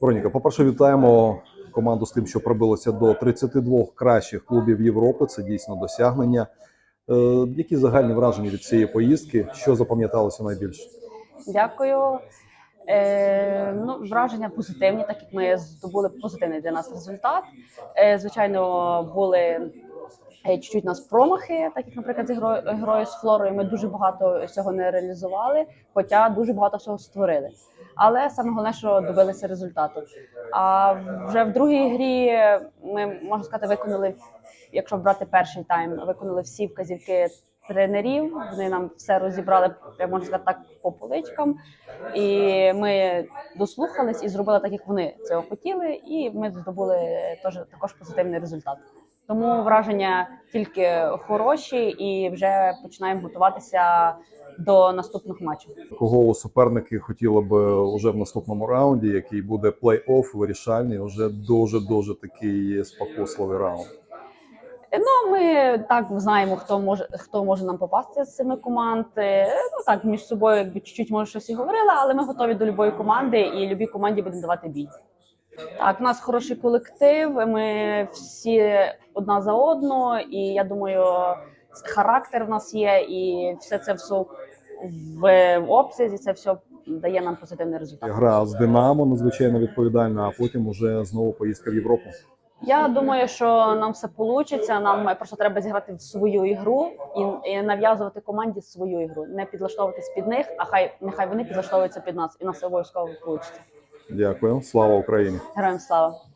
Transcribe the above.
Тетяна? По-перше, вітаємо команду з тим, що пробилося до 32 кращих клубів Європи. Це дійсно досягнення. Е, які загальні враження від цієї поїздки? Що запам'яталося найбільше? Дякую. Е, ну, враження позитивні, так як ми здобули позитивний для нас результат. Е, звичайно, були е, чуть-чуть нас промахи, так як, наприклад, з герою з Флорою. Ми дуже багато всього не реалізували, хоча дуже багато всього створили. Але саме головне, що добилися результату. А вже в другій грі ми можна сказати, виконали, якщо брати перший тайм, виконали всі вказівки тренерів. Вони нам все розібрали, я можу сказати так, по поличкам. І ми дослухались і зробили так, як вони цього хотіли, і ми здобули теж також позитивний результат. Тому враження тільки хороші, і вже починаємо готуватися до наступних матчів. Кого суперники хотіли б уже в наступному раунді, який буде плей-офф вирішальний, вже дуже дуже такий спокусливий раунд. Ну, ми так знаємо, хто може хто може нам попасти з цими команд. Ну так між собою, якби чуть-чуть може щось і говорили, але ми готові до любої команди, і любій команді будемо давати бій. Так, у нас хороший колектив. Ми всі одна за одну, і я думаю, характер в нас є, і все це все в обсязі. Це все дає нам позитивний результат. Гра з Динамо надзвичайно відповідальна, а потім уже знову поїздка в Європу. Я думаю, що нам все вийде. Нам просто треба зіграти в свою ігру і, і нав'язувати команді свою ігру, не підлаштовуватись під них, а хай нехай вони підлаштовуються під нас, і нас обов'язково вийде. Дякую, слава Україні. Героям слава!